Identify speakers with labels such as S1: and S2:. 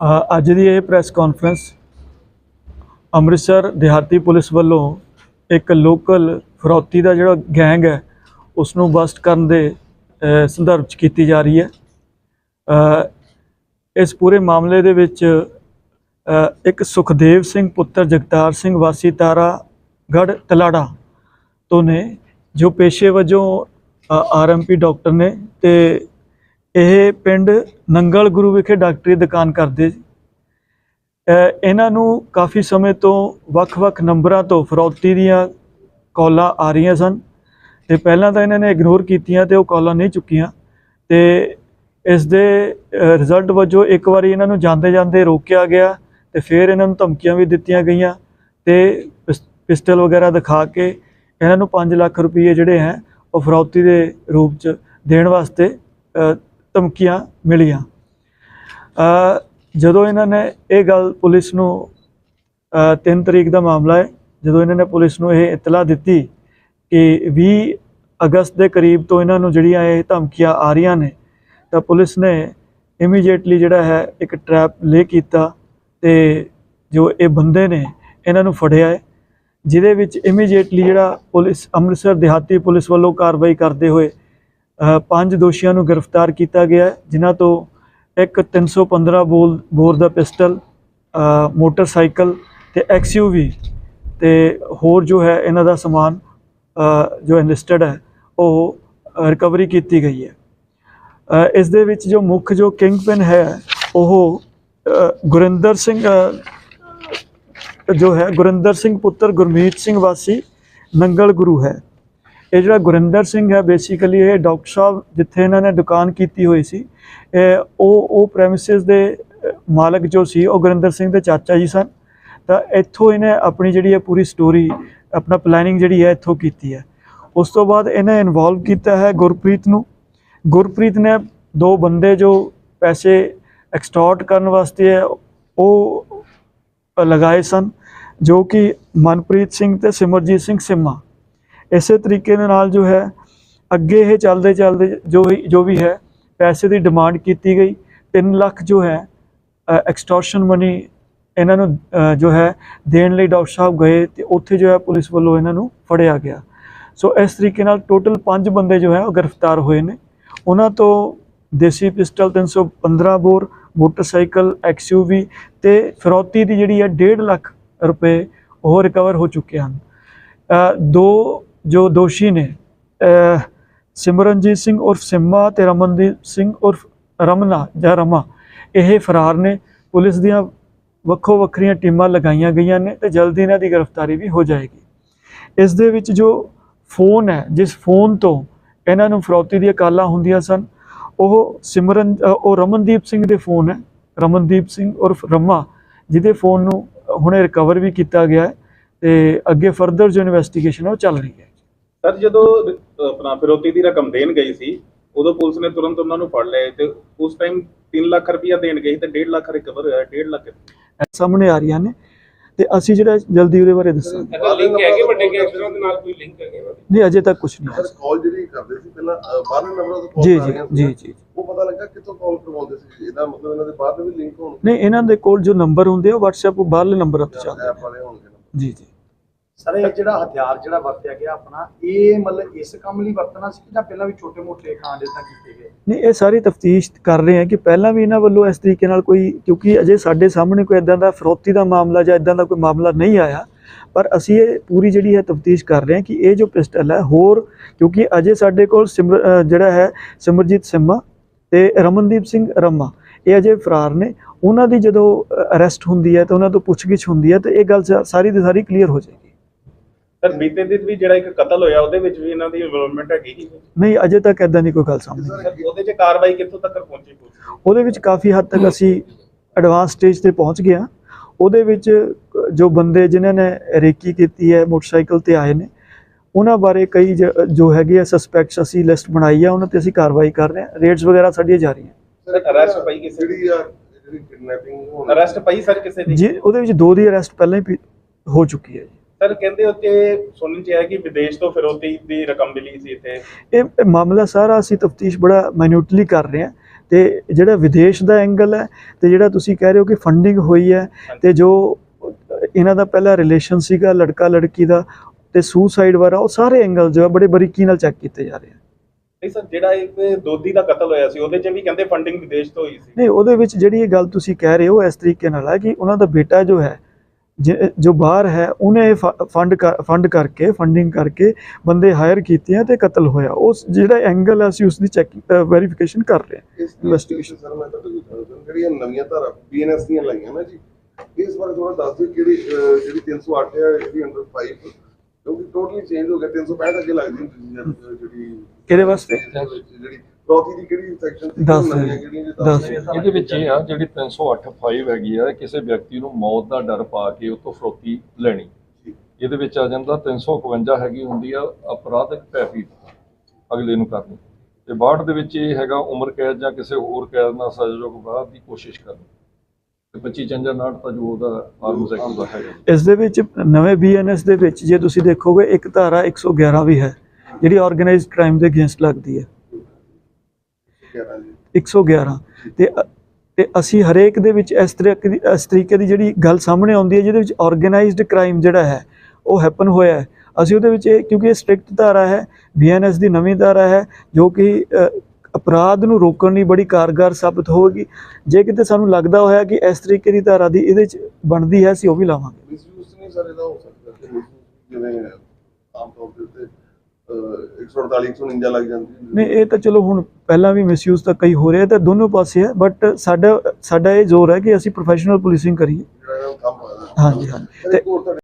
S1: ਅੱਜ ਦੀ ਇਹ press conference Amritsar ਦਿਹਾਤੀ ਪੁਲਿਸ ਵੱਲੋਂ ਇੱਕ ਲੋਕਲ ਫਰੌਤੀ ਦਾ ਜਿਹੜਾ ਗੈਂਗ ਹੈ ਉਸ ਨੂੰ ਬਸਟ ਕਰਨ ਦੇ ਸੰਦਰਭ 'ਚ ਕੀਤੀ ਜਾ ਰਹੀ ਹੈ। ਇਸ ਪੂਰੇ ਮਾਮਲੇ ਦੇ ਵਿੱਚ ਇੱਕ ਸੁਖਦੇਵ ਸਿੰਘ ਪੁੱਤਰ ਜਗਤਾਰ ਸਿੰਘ ਵਾਸੀ ਤਾਰਾ ਗੜ ਤਲਾੜਾ ਤੋਂ ਨੇ, ਜੋ ਪੇਸ਼ੇ ਵਜੋਂ ਆਰਐਮਪੀ ਡਾਕਟਰ ਨੇ ਤੇ ਇਹ ਪਿੰਡ ਨੰਗਲ ਗੁਰੂ ਵਿਖੇ ਡਾਕਟਰੀ ਦੁਕਾਨ ਕਰਦੇ ਸੀ ਇਹਨਾਂ ਨੂੰ ਕਾਫੀ ਸਮੇਂ ਤੋਂ ਵੱਖ-ਵੱਖ ਨੰਬਰਾਂ ਤੋਂ ਫਰੌਤੀ ਦੀਆਂ ਕਾਲਾਂ ਆ ਰਹੀਆਂ ਸਨ ਤੇ ਪਹਿਲਾਂ ਤਾਂ ਇਹਨਾਂ ਨੇ ਇਗਨੋਰ ਕੀਤੀਆਂ ਤੇ ਉਹ ਕਾਲਾਂ ਨਹੀਂ ਚੁੱਕੀਆਂ ਤੇ ਇਸ ਦੇ ਰਿਜ਼ਲਟ ਵਜੋਂ ਇੱਕ ਵਾਰੀ ਇਹਨਾਂ ਨੂੰ ਜਾਂਦੇ ਜਾਂਦੇ ਰੋਕਿਆ ਗਿਆ ਤੇ ਫਿਰ ਇਹਨਾਂ ਨੂੰ ਧਮਕੀਆਂ ਵੀ ਦਿੱਤੀਆਂ ਗਈਆਂ ਤੇ ਪਿਸ- ਪਿਸਟਲ ਵਗੈਰਾ ਦਿਖਾ ਕੇ ਇਹਨਾਂ ਨੂੰ 5 ਲੱਖ ਰੁਪਏ ਜਿਹੜੇ ਹੈ ਉਹ ਫਰੌਤੀ ਦੇ ਰੂਪ ਚ ਦੇਣ ਵਾਸਤੇ ਧਮਕੀਆਂ ਮਿਲੀਆਂ। ਜਦੋਂ ਇਹਨਾਂ ਨੇ ਇਹ ਗੱਲ ਪੁਲਿਸ ਨੂੰ 3 ਤਰੀਕ ਦਾ ਮਾਮਲਾ ਹੈ, ਜਦੋਂ ਇਹਨਾਂ ਨੇ ਪੁਲਿਸ ਨੂੰ ਇਹ ਇਤਲਾਹ ਦਿੱਤੀ ਕਿ 20 ਅਗਸਤ ਦੇ ਕਰੀਬ ਤੋਂ ਇਹਨਾਂ ਨੂੰ ਜਿਹੜੀਆਂ ਇਹ ਧਮਕੀਆਂ ਆ ਰਹੀਆਂ ਨੇ, ਤਾਂ ਪੁਲਿਸ ਨੇ ਇਮੀਡੀਏਟਲੀ ਜਿਹੜਾ ਹੈ ਇੱਕ ਟਰੈਪ ਲੇ ਕੀਤਾ ਤੇ ਜੋ ਇਹ ਬੰਦੇ ਨੇ ਇਹਨਾਂ ਨੂੰ ਫੜਿਆ ਹੈ, ਜਿਹਦੇ ਵਿੱਚ ਇਮੀਡੀਏਟਲੀ ਜਿਹੜਾ ਪੁਲਿਸ ਅੰਮ੍ਰਿਤਸਰ ਦਿਹਾਤੀ ਪੁਲਿਸ ਵੱਲੋਂ ਕਾਰਵਾਈ ਕਰਦੇ ਹੋਏ ਪੰਜ ਦੋਸ਼ੀਆਂ ਨੂੰ ਗ੍ਰਿਫਤਾਰ ਕੀਤਾ ਗਿਆ ਜਿਨ੍ਹਾਂ ਤੋਂ ਇੱਕ 315 ਬੋਲ ਬੋਰ ਦਾ ਪਿਸਟਲ ਅ, ਮੋਟਰਸਾਈਕਲ ਤੇ ਐਕਸਯੂਵੀ ਤੇ ਹੋਰ ਜੋ ਹੈ ਇਹਨਾਂ ਦਾ ਸਮਾਨ ਜੋ ਇਨਲਿਸਟਡ ਹੈ ਉਹ ਰਿਕਵਰੀ ਕੀਤੀ ਗਈ ਹੈ। ਇਸ ਦੇ ਵਿੱਚ ਜੋ ਮੁੱਖ ਜੋ ਕਿੰਗ ਕਿੰਗਪਿਨ ਹੈ ਉਹ ਗੁਰਿੰਦਰ ਸਿੰਘ ਜੋ ਹੈ ਗੁਰਿੰਦਰ ਸਿੰਘ ਪੁੱਤਰ ਗੁਰਮੀਤ ਸਿੰਘ ਵਾਸੀ ਨੰਗਲ ਗੁਰੂ ਹੈ। ਇਹ ਜਿਹੜਾ ਗੁਰਿੰਦਰ ਸਿੰਘ ਹੈ ਬੇਸਿਕਲੀ ਇਹ ਡਾਕਟਰ ਸਾਹਿਬ ਜਿੱਥੇ ਇਹਨਾਂ ਨੇ ਦੁਕਾਨ ਕੀਤੀ ਹੋਈ ਸੀ ਉਹ ਉਹ ਪ੍ਰੈਮਿਸਿਸ ਦੇ ਮਾਲਕ ਜੋ ਸੀ, ਉਹ ਗੁਰਿੰਦਰ ਸਿੰਘ ਦੇ ਚਾਚਾ ਜੀ ਸਨ। ਤਾਂ ਇੱਥੋਂ ਇਹਨੇ ਆਪਣੀ ਜਿਹੜੀ ਹੈ ਪੂਰੀ ਸਟੋਰੀ ਆਪਣਾ ਪਲੈਨਿੰਗ ਜਿਹੜੀ ਹੈ, ਇੱਥੋਂ ਕੀਤੀ ਹੈ। ਉਸ ਤੋਂ ਬਾਅਦ ਇਹਨੇ ਇਨਵੋਲਵ ਕੀਤਾ ਹੈ ਗੁਰਪ੍ਰੀਤ ਨੂੰ। ਗੁਰਪ੍ਰੀਤ ਨੇ ਦੋ ਬੰਦੇ ਜੋ ਪੈਸੇ ਐਕਸਟੋਰਟ ਕਰਨ ਵਾਸਤੇ ਹੈ, ਉਹ ਲਗਾਏ ਸਨ, ਜੋ ਕਿ ਮਨਪ੍ਰੀਤ ਸਿੰਘ ਤੇ ਸਿਮਰਜੀਤ ਸਿੰਘ ਸਿਮਾ। ਇਸੇ ਤਰੀਕੇ ਦੇ ਨਾਲ ਜੋ ਹੈ, ਅੱਗੇ ਇਹ ਚੱਲਦੇ ਚੱਲਦੇ ਜੋ ਵੀ ਜੋ ਵੀ ਹੈ, ਪੈਸੇ ਦੀ ਡਿਮਾਂਡ ਕੀਤੀ ਗਈ। 3 ਲੱਖ ਜੋ ਹੈ ਐਕਸਟੋਰਸ਼ਨ ਮਨੀ ਇਹਨਾਂ ਨੂੰ ਜੋ ਹੈ, ਦੇਣ ਲਈ ਡਾਕਟਰ ਸਾਹਿਬ ਗਏ ਤੇ ਉੱਥੇ ਜੋ ਹੈ ਪੁਲਿਸ ਵੱਲੋਂ ਇਹਨਾਂ ਨੂੰ ਫੜਿਆ ਗਿਆ। ਸੋ ਇਸ ਤਰੀਕੇ ਨਾਲ ਟੋਟਲ 5 ਬੰਦੇ ਜੋ ਹੈ ਉਹ ਗ੍ਰਿਫਤਾਰ ਹੋਏ ਨੇ। ਉਹਨਾਂ ਤੋਂ ਦੇਸੀ ਪਿਸਟਲ 315 ਬੋਰ, ਮੋਟਰਸਾਈਕਲ ਐਕਸਯੂਵੀ ਤੇ ਫਿਰੌਤੀ ਦੀ ਜਿਹੜੀ ਹੈ 1.5 ਲੱਖ ਰੁਪਏ ਉਹ ਰਿਕਵਰ ਹੋ ਚੁੱਕੇ ਹਨ। ਦੋ ਜੋ ਦੋਸ਼ੀ ਨੇ ਸਿਮਰਨਜੀਤ ਸਿੰਘ ਉਰਫ ਸਿੰਮਾ ਤੇ ਰਮਨਦੀਪ ਸਿੰਘ ਉਰਫ ਰਮਨਾ ਜਾਂ ਰਮਾ, ਇਹ ਫਰਾਰ ਨੇ। ਪੁਲਿਸ ਦੀਆਂ ਵੱਖੋ ਵੱਖਰੀਆਂ ਟੀਮਾਂ ਲਗਾਈਆਂ ਗਈਆਂ ਨੇ ਤੇ ਜਲਦੀ ਇਹਨਾਂ ਦੀ ਗ੍ਰਿਫਤਾਰੀ ਵੀ ਹੋ ਜਾਏਗੀ। ਇਸ ਦੇ ਵਿੱਚ ਜੋ ਫੋਨ ਹੈ, ਜਿਸ ਫੋਨ ਤੋਂ ਇਹਨਾਂ ਨੂੰ ਫਰੌਤੀ ਦੀਆਂ ਕਾਲਾਂ ਹੁੰਦੀਆਂ ਸਨ, ਉਹ ਸਿਮਰਨ ਉਹ ਰਮਨਦੀਪ ਸਿੰਘ ਦੇ ਫੋਨ ਹੈ। ਰਮਨਦੀਪ ਸਿੰਘ ਉਰਫ ਰਮਾ, ਜਿਹਦੇ ਫੋਨ ਨੂੰ ਹੁਣੇ ਰਿਕਵਰ ਵੀ ਕੀਤਾ ਗਿਆ ਹੈ ਤੇ ਅੱਗੇ ਫਰਦਰ ਜੋ ਇਨਵੈਸਟੀਗੇਸ਼ਨ ਉਹ ਚੱਲ ਰਹੀ ਹੈ।
S2: ਸਰ ਜਦੋਂ ਆਪਣਾ ਫਿਰੋਤੀ ਦੀ ਰਕਮ ਦੇਣ ਗਈ ਸੀ ਉਦੋਂ ਪੁਲਿਸ ਨੇ ਤੁਰੰਤ ਉਹਨਾਂ ਨੂੰ ਫੜ ਲਿਆ ਤੇ ਉਸ ਟਾਈਮ 3 ਲੱਖ ਰੁਪਇਆ ਦੇਣ ਗਈ ਤੇ 1.5 ਲੱਖ ਰਿਕਵਰ ਹੋਇਆ 1.5 ਲੱਖ
S1: ਸਾਹਮਣੇ ਆ ਰਹੀਆਂ ਨੇ ਤੇ ਅਸੀਂ ਜਿਹੜਾ ਜਲਦੀ ਉਹਦੇ ਬਾਰੇ ਦੱਸਾਂਗੇ।
S3: ਲਿੰਕ ਹੈਗੇ ਵੱਡੇ ਗੈਂਗਸਟਰਾਂ ਦੇ ਨਾਲ ਕੋਈ ਲਿੰਕ ਹੈਗੇ ਵਾ?
S1: ਨਹੀਂ ਅਜੇ ਤੱਕ ਕੁਝ ਨਹੀਂ
S4: ਸਰ ਕਾਲ ਜਿਹੜੀ ਕਰਦੇ ਸੀ ਪਹਿਲਾਂ ਅਹ, ਬਾਹਰਲੇ ਨੰਬਰਾਂ ਤੋਂ
S1: ਜੀ
S4: ਕਾਲ
S1: ਜੀ ਜੀ ਜੀ
S4: ਉਹ ਪਤਾ ਲੱਗਾ ਕਿੱਥੋਂ ਕਾਲ ਕਰਵਾਉਂਦੇ ਸੀ। ਇਹਦਾ ਮਤਲਬ ਇਹਨਾਂ ਦੇ ਬਾਅਦ ਵੀ ਲਿੰਕ ਹੋਣ
S1: ਨਹੀਂ ਇਹਨਾਂ ਦੇ ਕੋਲ ਜੋ ਨੰਬਰ ਹੁੰਦੇ ਆ ਉਹ WhatsApp ਬਾਹਰਲੇ ਨੰਬਰਾਂ ਤੋਂ ਚੱਲਦੇ ਜੀ ਜੀ।
S5: ਸਰ, ਇਹ ਜਿਹੜਾ ਹਥਿਆਰ ਜਿਹੜਾ ਵਰਤਿਆ ਗਿਆ ਆਪਣਾ, ਇਹ ਮਤਲਬ ਇਸ ਕੰਮ ਲਈ ਵਰਤਣਾ ਸੀ ਜਾਂ ਪਹਿਲਾਂ ਵੀ ਛੋਟੇ-ਮੋਟੇ ਕਾਂਡ ਇਦਾਂ ਕੀਤੇ ਗਏ?
S1: ਨਹੀਂ, ਇਹ ਸਾਰੀ ਤਫਤੀਸ਼ ਕਰ ਰਹੇ ਆ ਕਿ ਪਹਿਲਾਂ ਵੀ ਇਹਨਾਂ ਵੱਲੋਂ ਇਸ ਤਰੀਕੇ ਨਾਲ ਕੋਈ, ਕਿਉਂਕਿ ਅਜੇ ਸਾਡੇ ਸਾਹਮਣੇ ਕੋਈ ਇਦਾਂ ਦਾ ਫਰੋਤੀ ਦਾ ਮਾਮਲਾ ਜਾਂ ਇਦਾਂ ਦਾ ਕੋਈ ਮਾਮਲਾ ਨਹੀਂ ਆਇਆ। ਪਰ ਅਸੀਂ ਇਹ ਪੂਰੀ ਜਿਹੜੀ ਹੈ ਤਫਤੀਸ਼ ਕਰ ਰਹੇ ਹਾਂ ਕਿ ਇਹ ਜੋ ਪਿਸਟਲ ਹੈ, ਹੋਰ, ਕਿਉਂਕਿ ਅਜੇ ਸਾਡੇ ਕੋਲ ਸਿਮਰ ਜਿਹੜਾ ਹੈ ਸਿਮਰਜੀਤ ਸਿੰਮਾ ਤੇ ਰਮਨਦੀਪ ਸਿੰਘ ਰਮਾ, ਇਹ ਅਜੇ ਫਰਾਰ ਨੇ। ਉਹਨਾਂ ਦੀ ਜਦੋਂ ਅਰੈਸਟ ਹੁੰਦੀ ਹੈ ਤੇ ਉਹਨਾਂ ਤੋਂ ਪੁੱਛਗਿੱਛ ਹੁੰਦੀ ਹੈ ਤੇ ਇਹ ਗੱਲ ਸਾ- ਸਾਰੀ ਦੀ ਸਾਰੀ ਕਲੀਅਰ ਹੋ ਜਾਏਗੀ।
S2: ਸਰ ਬੀਤੇ ਦਿਨ ਵੀ ਜਿਹੜਾ ਇੱਕ ਕਤਲ ਹੋਇਆ ਉਹਦੇ ਵਿੱਚ ਵੀ ਇਹਨਾਂ ਦੀ ਇਨਵੋਲਵਮੈਂਟ ਹੈਗੀ ਸੀ?
S1: ਨਹੀਂ ਅਜੇ ਤੱਕ ਇਦਾਂ ਦੀ ਕੋਈ ਗੱਲ ਸਾਹਮਣੇ ਨਹੀਂ।
S2: ਸਰ ਉਹਦੇ 'ਚ ਕਾਰਵਾਈ ਕਿੱਥੋਂ ਤੱਕ ਪਹੁੰਚੀ ਪੁਲਿਸ
S1: ਉਹਦੇ ਵਿੱਚ ਕਾਫੀ ਹੱਦ ਤੱਕ ਅਸੀਂ ਐਡਵਾਂਸ ਸਟੇਜ ਤੇ ਪਹੁੰਚ ਗਏ ਹਾਂ। ਉਹਦੇ ਵਿੱਚ ਜੋ ਬੰਦੇ ਜਿਨ੍ਹਾਂ ਨੇ ਰੇਕੀ ਕੀਤੀ ਹੈ ਮੋਟਰਸਾਈਕਲ ਤੇ ਆਏ ਨੇ ਉਹਨਾਂ ਬਾਰੇ ਕਈ ਜ- ਜੋ ਹੈਗੇ ਆ ਸਸਪੈਕਟਸ ਅਸੀਂ ਲਿਸਟ ਬਣਾਈ ਆ ਉਹਨਾਂ ਤੇ ਅਸੀਂ ਕਾਰਵਾਈ ਕਰ ਰਹੇ ਹਾਂ। ਰੇਡਸ ਵਗੈਰਾ ਸਾਡੀਆਂ ਜਾਰੀ ਹੈ
S2: ਸਰ ਅਰੈਸਟ ਪਈ ਕਿਸੇ
S4: ਜਿਹੜੀ ਆ ਜਿਹੜੀ ਕਿਡਨੈਪਿੰਗ ਹੋਣ
S2: ਅਰੈਸਟ ਪਈ ਸਰ ਕਿਸੇ ਦੀ?
S1: ਜੀ ਉਹਦੇ ਵਿੱਚ ਦੋ ਦੀ ਅਰੈਸਟ ਪਹਿਲਾਂ ਹੀ ਪੀ- ਹੋ ਚੁੱਕੀ ਹੈ ਜੀ।
S2: ਸਰ ਕਹਿੰਦੇ ਉੱਤੇ ਸੁਣਨ ਚ ਆਇਆ ਕਿ ਵਿਦੇਸ਼ ਤੋਂ ਫਿਰੋਤੀ ਦੀ ਰਕਮ ਮਿਲੀ ਸੀ ਇੱਥੇ।
S1: ਇਹ ਮਾਮਲਾ ਸਾਰਾ ਅਸੀਂ ਤਫਤੀਸ਼ ਬੜਾ ਮਾਈਨਿਊਟਲੀ ਕਰ ਰਹੇ ਹਾਂ। ਤੇ ਜਿਹੜਾ ਵਿਦੇਸ਼ ਦਾ ਐਂਗਲ ਹੈ ਤੇ ਜਿਹੜਾ ਤੁਸੀਂ ਕਹਿ ਰਹੇ ਹੋ ਕਿ ਫੰਡਿੰਗ ਹੋਈ ਹੈ ਤੇ ਜੋ ਇਹਨਾਂ ਦਾ ਪਹਿਲਾ ਰਿਲੇਸ਼ਨ ਸੀਗਾ ਲੜਕਾ ਲੜਕੀ ਦਾ ਤੇ ਸੁਸਾਈਡ ਵਾਲਾ ਉਹ ਸਾਰੇ ਐਂਗਲ ਜੋ ਹੈ ਬੜੇ ਬਰੀਕੀ ਨਾਲ ਚੈੱਕ ਕੀਤੇ ਜਾ ਰਹੇ ਹਨ
S2: ਨਹੀਂ ਸਰ ਜਿਹੜਾ ਇੱਕ ਦੋਦੀ ਦਾ ਕਤਲ ਹੋਇਆ ਸੀ ਉਹਦੇ 'ਚ ਵੀ ਕਹਿੰਦੇ ਫੰਡਿੰਗ ਵਿਦੇਸ਼ ਤੋਂ ਹੋਈ ਸੀ।
S1: ਨਹੀਂ ਉਹਦੇ ਵਿੱਚ ਜਿਹੜੀ ਇਹ ਗੱਲ ਤੁਸੀਂ ਕਹਿ ਰਹੇ ਹੋ ਇਸ ਤਰੀਕੇ ਨਾਲ ਹੈ ਕਿ ਉਹਨਾਂ ਦਾ ਬੇਟਾ ਜੋ ਹੈ ਜਿ- ਬਾਹਰ ਹੈ ਉਹਨੇ ਫੰਡ ਫੰਡ ਕਰਕੇ ਫੰਡਿੰਗ ਕਰਕੇ ਬੰਦੇ ਹਾਇਰ ਕੀਤੇ ਆ ਤੇ ਕਤਲ ਹੋਇਆ ਉਸ ਜਿਹੜਾ ਐਂਗਲ ਹੈ ਅਸੀਂ ਉਸ ਦੀ ਚੈੱਕ ਵੈਰੀਫਿਕੇਸ਼ਨ ਕਰ ਰਹੇ ਹਾਂ Investigation.
S4: ਸਰ ਮੈਂ ਕੋਲ ਜਿਹੜੀਆਂ ਨਵੀਆਂ ਧਾਰਾ ਬੀਐਨਐਸ ਦੀਆਂ ਲਾਈਆਂ ਨਾ ਜੀ ਇਸ ਬਾਰੇ ਥੋੜਾ ਦੱਸ ਦਿਓ ਕਿਹੜੀ ਜਿਹੜੀ 308 ਹੈ ਇਹਦੀ ਅੰਡਰ 5 ਕਿਉਂਕਿ ਟੋਟਲੀ ਚੇਂਜ ਹੋ ਗਿਆ 365 ਅੱਗੇ ਲੱਗਦੀ ਜਿਹੜੀ
S1: ਕਿਹਦੇ ਵਾਸਤੇ
S4: ਚੌਥੀ ਦੀ ਕਿਹੜੀ ਸੈਕਸ਼ਨ ਸੀ?
S1: ਦੱਸ। ਦਿਓ।
S4: ਨਵੀਆਂ ਕਿਹੜੀਆਂ ਜੀ
S1: ਦੱਸ।
S4: ਦਿਓ।
S6: ਇਹਦੇ ਵਿੱਚ ਇਹ ਆ ਜਿਹੜੀ 308 5 ਹੈਗੀ ਆ ਕਿਸੇ ਵਿਅਕਤੀ ਨੂੰ ਮੌਤ ਦਾ ਡਰ ਪਾ ਕੇ ਉਹ ਤੋਂ ਫਰੋਤੀ ਲੈਣੀ। ਇਹਦੇ ਵਿੱਚ ਆ ਜਾਂਦਾ 351 ਹੈਗੀ ਹੁੰਦੀ ਆ ਅਪਰਾਧਿਕ ਭੈਭੀਤ ਅਗਲੇ ਨੂੰ ਕਰਨੀ। ਤੇ 62 ਦੇ ਵਿੱਚ ਇਹ ਹੈਗਾ ਉਮਰ ਕੈਦ ਜਾਂ ਕਿਸੇ ਹੋਰ ਕੈਦ ਨਾਲ ਸਜ਼ਾਯੋਗ ਅਪਰਾਧ ਦੀ ਕੋਸ਼ਿਸ਼ ਕਰਨੀ। ਤੇ 25 ਚੰਜਾ 59 ਤਾਂ ਜੋ ਉਹਦਾ ਆਰਮਸ ਐਕਟ ਦਾ ਹੈਗਾ।
S1: ਇਸ ਦੇ ਵਿੱਚ ਨਵੇਂ ਬੀਐਨਐਸ ਦੇ ਵਿੱਚ ਜੇ ਤੁਸੀਂ ਦੇਖੋਗੇ ਇੱਕ ਧਾਰਾ 111 ਵੀ ਹੈ ਜਿਹੜੀ ਆਰਗੇਨਾਈਜ਼ਡ ਕ੍ਰਾਈਮ ਦੇ ਅਗੇਂਸਟ ਲੱਗਦੀ ਹੈ। 111 ਤੇ ਤੇ ਅਸੀਂ ਹਰੇਕ ਦੇ ਵਿੱਚ ਇਸ ਤਰੀਕੇ ਦੀ ਇਸ ਤਰੀਕੇ ਦੀ ਜਿਹੜੀ ਗੱਲ ਸਾਹਮਣੇ ਆਉਂਦੀ ਹੈ ਜਿਹਦੇ ਵਿੱਚ ਆਰਗੇਨਾਈਜ਼ਡ ਕ੍ਰਾਈਮ ਜਿਹੜਾ ਹੈ ਉਹ ਹੈਪਨ ਹੋਇਆ ਹੈ। ਅਸੀਂ ਉਹਦੇ ਵਿੱਚ ਇਹ ਕਿਉਂਕਿ ਇਹ ਸਟ੍ਰਿਕਟ ਧਾਰਾ ਹੈ ਬੀਐਨਐਸ ਦੀ ਨਵੀਂ ਧਾਰਾ ਹੈ ਜੋ ਕਿ ਅਪਰਾਧ ਨੂੰ ਰੋਕਣ ਲਈ ਬੜੀ ਕਾਰਗਰ ਸਾਬਤ ਹੋਵੇਗੀ। ਜੇ ਕਿਤੇ ਸਾਨੂੰ ਲੱਗਦਾ ਹੋਇਆ ਕਿ ਇਸ ਤਰੀਕੇ ਦੀ ਧਾਰਾ ਦੀ ਇਹਦੇ ਵਿੱਚ ਬਣਦੀ ਹੈ ਅਸੀਂ ਉਹ ਵੀ ਲਾਵਾਂਗੇ।
S4: ਮਿਸਯੂਜ਼ ਨਹੀਂ ਸਰ ਇਹਦਾ ਹੋ ਸਕਦਾ। ਕਿ misuse ਜਿਵੇਂ ਆਮ ਤੌਰ ਤੇ 148 149 ਲੱਗ ਜਾਂਦੀ ਹੈ।
S1: ਨਹੀਂ ਇਹ ਤਾਂ ਚਲੋ ਹੁਣ ਪਹਿਲਾਂ ਵੀ ਮਿਸਯੂਜ਼ ਤਾਂ ਕਈ ਹੋ ਰਿਹਾ ਤਾਂ ਦੋਨੋਂ ਪਾਸੇ ਹੈ ਬਟ ਸਾਡਾ ਸਾਡਾ ਇਹ ਜ਼ੋਰ ਹੈ ਕਿ ਅਸੀਂ ਪ੍ਰੋਫੈਸ਼ਨਲ ਪੁਲਿਸਿੰਗ ਕਰੀਏ। ਹਾਂਜੀ ਹਾਂਜੀ।
S4: ਤੇ